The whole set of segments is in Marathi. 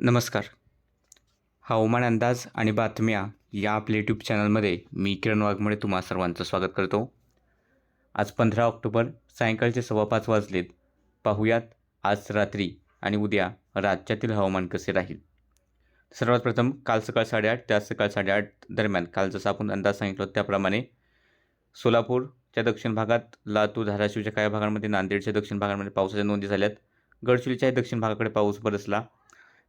नमस्कार. हवामान अंदाज आणि बातम्या या आपल्या यूट्यूब चॅनलमध्ये मी किरण वाघमोडे तुम्हा सर्वांचं स्वागत करतो. आज पंधरा ऑक्टोबर सायंकाळचे सव्वा पाच वाजलेत. पाहूयात आज रात्री आणि उद्या राज्यातील हवामान कसे राहील? सर्वात प्रथम काल सकाळ साडेआठ त्या सकाळ साडेआठ दरम्यान काल जसा आपण अंदाज सांगितला त्याप्रमाणे सोलापूरच्या दक्षिण भागात लातूर धाराशिवच्या काही भागांमध्ये नांदेडच्या दक्षिण भागांमध्ये पावसाच्या नोंदी झाल्यात. गडचिरोलीच्याही दक्षिण भागाकडे पाऊस बरसला.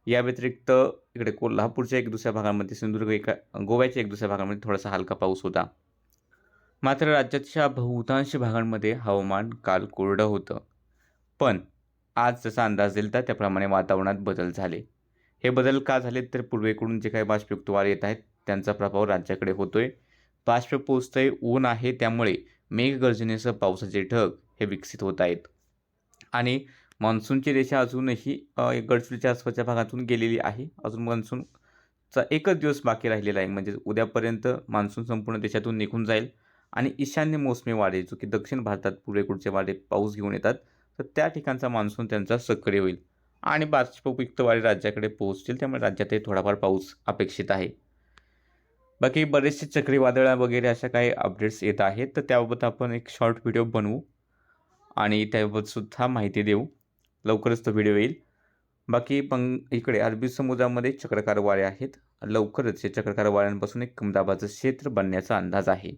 या व्यतिरिक्त इकडे कोल्हापूरच्या एक दुसऱ्या भागामध्ये सिंधुदुर्ग एका गोव्याच्या एक दुसऱ्या भागामध्ये थोडासा हलका पाऊस होता. मात्र राज्याच्या बहुतांश भागांमध्ये हवामान काल कोरडं होतं. पण आज जसा अंदाज दिला त्याप्रमाणे वातावरणात बदल झाले. हे बदल का झाले तर पूर्वेकडून जे काही बाष्पयुक्त वारे येत आहेत त्यांचा प्रभाव राज्याकडे होतोय. बाष्प पोचतंय ऊन आहे त्यामुळे मेघगर्जनेसह पावसाचे ढग हे विकसित होत आहेत. आणि मान्सूनची रेषा अजूनही गडचिरोलीच्या आसपासच्या भागातून गेलेली आहे. अजून मान्सूनचा एकच दिवस बाकी राहिलेला आहे. म्हणजे उद्यापर्यंत मान्सून संपूर्ण देशातून निघून जाईल. आणि ईशान्य मोसमी वारे जो की दक्षिण भारतात पूर्वेकडचे वारे पाऊस घेऊन येतात तर त्या ठिकाणचा मान्सून त्यांचा सक्रिय होईल. आणि बाष्पयुक्त वारे राज्याकडे पोहोचतील. त्यामुळे राज्यातही थोडाफार पाऊस अपेक्षित आहे. बाकी बरेचसे चक्रीवादळं वगैरे अशा काही अपडेट्स येत आहेत. तर त्याबाबत आपण एक शॉर्ट व्हिडिओ बनवू आणि त्याबाबतसुद्धा माहिती देऊ. लवकरच तो व्हिडिओ येईल. बाकी पण इकडे अरबी समुद्रामध्ये चक्रकार वारे आहेत. लवकरच या चक्रकार वाऱ्यांपासून एक कमदाबाचं क्षेत्र बनण्याचा अंदाज आहे.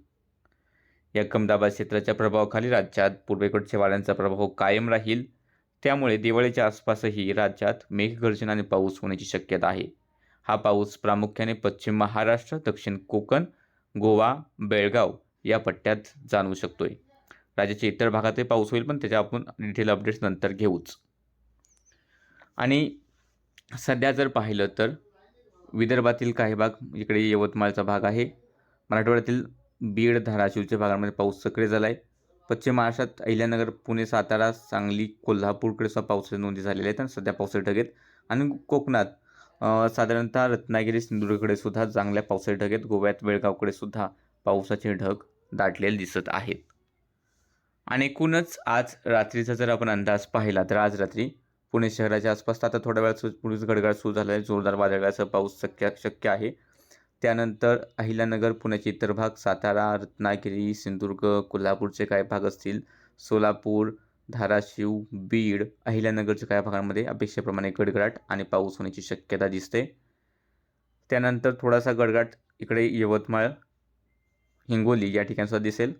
या कमदाबाद क्षेत्राच्या प्रभावाखाली राज्यात पूर्वेकडच्या वाऱ्यांचा प्रभाव हो कायम राहील. त्यामुळे दिवाळीच्या आसपासही राज्यात मेघगर्जन आणि पाऊस होण्याची शक्यता आहे. हा पाऊस प्रामुख्याने पश्चिम महाराष्ट्र दक्षिण कोकण गोवा बेळगाव या पट्ट्यात जाणवू शकतोय. राज्याच्या इतर भागातही पाऊस होईल पण त्याच्या आपण डिटेल अपडेट्स नंतर घेऊच. आणि सध्या जर पाहिलं तर विदर्भातील काही भाग इकडे यवतमाळचा भाग आहे. मराठवाड्यातील बीड धाराशिवच्या भागांमध्ये पाऊस सक्रिय झाला आहे पश्चिम महाराष्ट्रात अहिल्यानगर पुणे सातारा सांगली कोल्हापूरकडे सुद्धा पावसाच्या नोंदी झालेल्या आहेत आणि सध्या पावसाचे ढगेत आणि कोकणात साधारणतः रत्नागिरी सिंधुदुर्गकडे सुद्धा चांगल्या पावसाचे ढगेत गोव्यात बेळगावकडे सुद्धा पावसाचे ढग दाटलेले दिसत आहेत. आणि एकूणच आज रात्रीचा जर आपण अंदाज पाहिला तर आज रात्री पुणे शहराच्या आसपास. तर आता थोड्या वेळा सु- पूर्वीच गडगड सुरू झाला आहे. जोरदार वादळाचा पाऊस शक्य शक्य आहे. त्यानंतर अहिल्यानगर पुण्याचे इतर भाग सातारा रत्नागिरी सिंधुदुर्ग कोल्हापूरचे काही भाग असतील. सोलापूर धाराशिव बीड अहिल्यानगरच्या काही भागांमध्ये अपेक्षेप्रमाणे गडगडाट आणि पाऊस होण्याची शक्यता दिसते. त्यानंतर थोडासा गडगडाट इकडे यवतमाळ हिंगोली या ठिकाणसुद्धा दिसेल.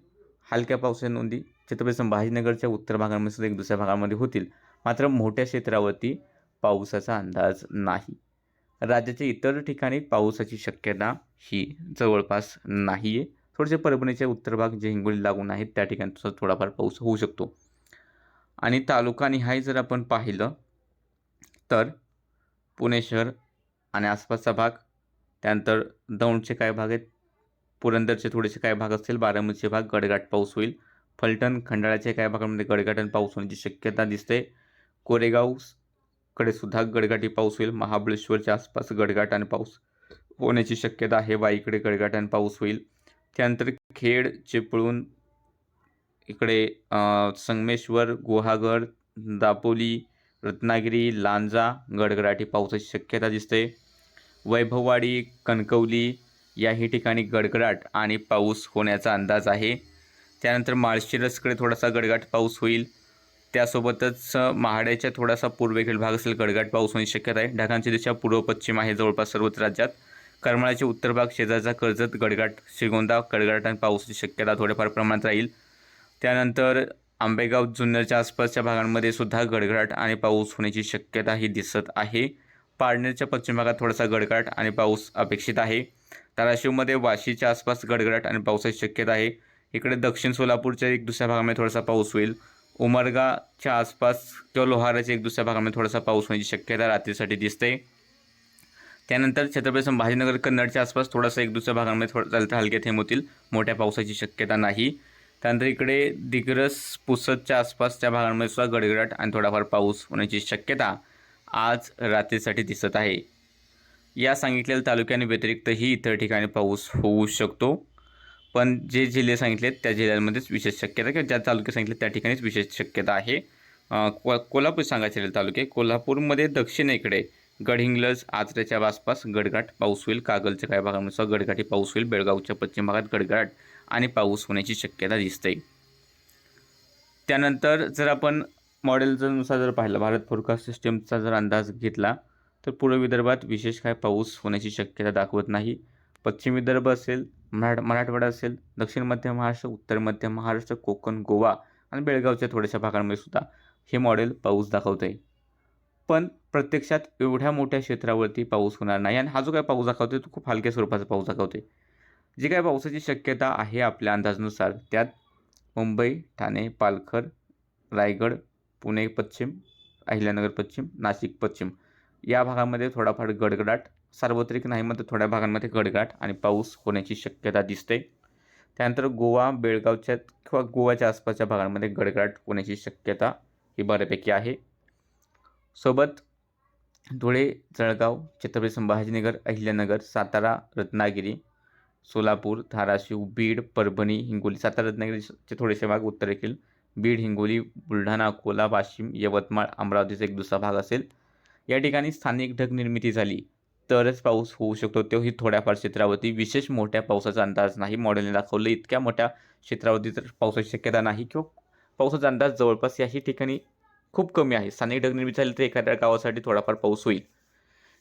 हलक्या पावसाच्या नोंदी. छत्रपती संभाजीनगरच्या उत्तर भागांमध्ये सुद्धा एक दुसऱ्या भागामध्ये होतील. मात्र मोठ्या क्षेत्रावरती पावसाचा अंदाज नाही. राज्याच्या इतर ठिकाणी पावसाची शक्यता ही जवळपास नाही आहे थोडेसे परभणीचे उत्तर भाग जे हिंगोली लागून आहेत त्या ठिकाणी थोडाफार पाऊस होऊ शकतो. आणि तालुकानिहाय जर आपण पाहिलं तर पुणे शहर आणि आसपासचा भाग त्यानंतर दौंडचे काय भाग आहेत? पुरंदरचे थोडेसे काही भाग असतील? बारामतीचे भाग गडगाट पाऊस होईल. फलटण खंडाळ्याच्या काही भागामध्ये गडगाट आणि पाऊस होण्याची शक्यता दिसते. कोरेगावकडे सुद्धा गडगाटी पाऊस होईल. महाबळेश्वरच्या आसपास गडगाट आणि पाऊस होण्याची शक्यता आहे. वाईकडे गडगाट आणि पाऊस होईल. त्यानंतर खेड चिपळूण इकडे संगमेश्वर गुहागर दापोली रत्नागिरी लांजा गडगडाटी पावसाची शक्यता दिसते. वैभववाडी कणकवली याही ठिकाणी गडगडाट आणि पाऊस होण्याचा अंदाज आहे. त्यानंतर माळशिरसकडे थोडासा गडगाट पाऊस होईल. त्यासोबतच महाड्याच्या थोडासा पूर्वेकडील भाग असेल गडगाट पाऊस होण्याची शक्यता आहे. ढगांची दिशा पूर्व पश्चिम आहे जवळपास सर्वच राज्यात. करमाळ्याचे उत्तर भाग शेजारचा कर्जत गडगाट श्रीगोंदा गडगाट आणि पावसाची शक्यता थोड्याफार प्रमाणात राहील. त्यानंतर आंबेगाव जुन्नरच्या आसपासच्या भागांमध्ये सुद्धा गडगडाट आणि पाऊस होण्याची शक्यता ही दिसत आहे. पारनेरच्या पश्चिम भागात थोडासा गडगडाट आणि पाऊस अपेक्षित आहे. धाराशिवमध्ये वाशीच्या आसपास गडगडाट आणि पावसाची शक्यता आहे. इकडे दक्षिण सोलापूरच्या एक दुसऱ्या भागामध्ये थोडासा पाऊस होईल. उमरगाच्या आसपास किंवा लोहाराच्या एक दुसऱ्या भागामध्ये थोडासा पाऊस होण्याची शक्यता रात्रीसाठी दिसते. त्यानंतर छत्रपती संभाजीनगर कन्नडच्या आसपास थोडासा एक दुसऱ्या भागामध्ये थोडं चालतं हलके थेंब होतील मोठ्या पावसाची शक्यता नाही. त्यानंतर इकडे दिग्रस पुसदच्या आसपासच्या भागांमध्ये सुद्धा गडगडाट आणि थोडाफार पाऊस होण्याची शक्यता आज रात्रीसाठी दिसत आहे. या सांगितलेल्या तालुक्यांव्यतिरिक्तही इतर ठिकाणी पाऊस होऊ शकतो. पण जे जिल्हे सांगितलेत त्या जिल्ह्यांमध्येच विशेष शक्यता किंवा ज्या तालुके सांगितले त्या ठिकाणीच विशेष शक्यता आहे. को कोल्हापूर सांगायचे तालुके कोल्हापूरमध्ये दक्षिणेकडे गडहिंग्लज आचऱ्याच्या आसपास गडगाट पाऊस होईल. कागलच्या काही भागानुसार गडगाठी पाऊस होईल. बेळगावच्या पश्चिम भागात गडगाट आणि पाऊस होण्याची शक्यता दिसते. त्यानंतर जर आपण मॉडेलनुसार जर पाहिलं भारत फोरकास्ट सिस्टमचा जर अंदाज घेतला तर पूर्व विदर्भात विशेष काय पाऊस होण्याची शक्यता दाखवत नाही. पश्चिम विदर्भ असेल मराठ मराठवाडा असेल दक्षिण मध्य महाराष्ट्र उत्तर मध्य महाराष्ट्र कोकण गोवा आणि बेळगावच्या थोड्याशा भागांमध्ये सुद्धा हे मॉडेल पाऊस दाखवतं आहे पण प्रत्यक्षात एवढ्या मोठ्या क्षेत्रावरती पाऊस होणार नाही आणि हा जो काय पाऊस दाखवतोय तो खूप हलक्या स्वरूपाचा पाऊस दाखवतोय. जी काय पावसाची शक्यता आहे आपल्या अंदाजानुसार त्यात मुंबई ठाणे पालघर रायगड पुणे पश्चिम अहिल्यानगर पश्चिम नाशिक पश्चिम या भागामध्ये थोडाफार गडगडाट सार्वत्रिक नाही म्हणतं थोड्या भागांमध्ये गडगाट आणि पाऊस होण्याची शक्यता दिसते. त्यानंतर गोवा बेळगावच्या किंवा गोव्याच्या आसपासच्या भागांमध्ये गडगडाट होण्याची शक्यता ही बऱ्यापैकी आहे. सोबत धुळे जळगाव छत्रपती संभाजीनगर अहिल्यानगर सातारा रत्नागिरी सोलापूर धाराशिव बीड परभणी हिंगोली सातारा रत्नागिरीचे थोडेसे भाग उत्तरेतील बीड हिंगोली बुलढाणा अकोला वाशिम यवतमाळ अमरावतीचा एक दुसरा भाग असेल. या ठिकाणी स्थानिक ढग निर्मिती झाली. तरच पाऊस होऊ शकतो. तेव्हा ही थोड्याफार क्षेत्रावरती विशेष मोठ्या पावसाचा अंदाज नाही. मॉडेलने दाखवलं इतक्या मोठ्या क्षेत्रावरती तर पावसाची शक्यता नाही. किंवा पावसाचा अंदाज जवळपास याही ठिकाणी खूप कमी आहे. स्थानिक ढग निर्मिती झाली तर एखाद्या गावासाठी थोडाफार पाऊस होईल.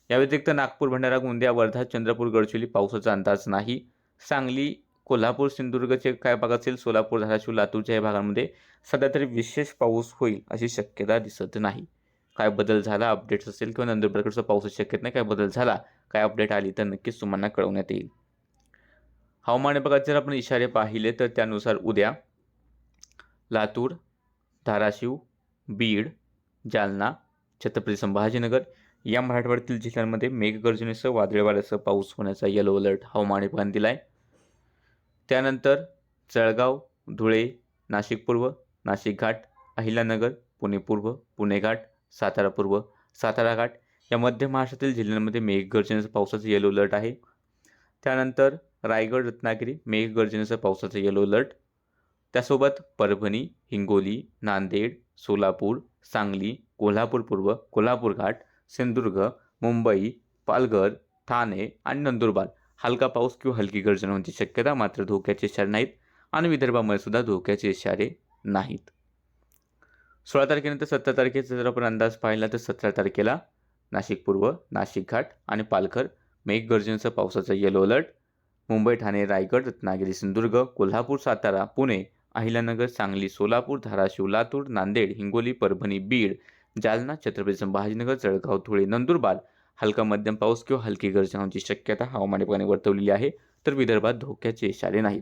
या व्यतिरिक्त नागपूर भंडारा गोंदिया वर्धा चंद्रपूर गडचिरोली पावसाचा अंदाज नाही. सांगली कोल्हापूर सिंधुदुर्गचे काय भाग असेल सोलापूर धाराशिव लातूरच्या या भागांमध्ये सध्या तरी विशेष पाऊस होईल अशी शक्यता दिसत नाही. काय बदल झाला अपडेट्स असेल किंवा नंदुरबारकडचं पाऊस शक्यत नाही काय बदल झाला काय अपडेट आली तर नक्कीच तुम्हाला कळवण्यात येईल. हवामान विभागात जर आपण इशारे पाहिले तर त्यानुसार उद्या लातूर धाराशिव बीड जालना छत्रपती संभाजीनगर या मराठवाड्यातील जिल्ह्यांमध्ये मेघगर्जनेसह वादळी वाऱ्यासह पाऊस होण्याचा येलो अलर्ट हवामान विभागाने दिला आहे त्यानंतर जळगाव धुळे नाशिक पूर्व नाशिक घाट अहिल्यानगर पुणे पूर्व पुणे घाट सातारा पूर्व सातारा घाट. या मध्य महाराष्ट्रातील जिल्ह्यांमध्ये मेघगर्जनेचं पावसाचं येलो अलर्ट आहे. त्यानंतर रायगड रत्नागिरी मेघगर्जनेचं पावसाचं येलो अलर्ट त्यासोबत परभणी हिंगोली नांदेड सोलापूर सांगली कोल्हापूर पूर्व कोल्हापूर घाट सिंधुदुर्ग मुंबई पालघर ठाणे आणि नंदुरबार. हलका पाऊस किंवा हलकी गर्जना होण्याची शक्यता मात्र धोक्याचे इशारे नाहीत आणि विदर्भामध्ये सुद्धा धोक्याचे इशारे नाहीत. सोळा तारखेनंतर सतरा तारखेचा जर आपण अंदाज पाहिला तर सतरा तारखेला नाशिक पूर्व नाशिक घाट आणि पालघर मेघगर्जनेचं पावसाचा येलो अलर्ट मुंबई ठाणे रायगड रत्नागिरी सिंधुदुर्ग कोल्हापूर सातारा पुणे अहिल्यानगर सांगली सोलापूर धाराशिव लातूर नांदेड हिंगोली परभणी बीड जालना छत्रपती संभाजीनगर जळगाव धुळे नंदुरबार हलका मध्यम पाऊस किंवा हलकी गर्जनाची शक्यता हवामान विभागाने वर्तवलेली आहे. तर विदर्भात धोक्याचे इशारे नाहीत.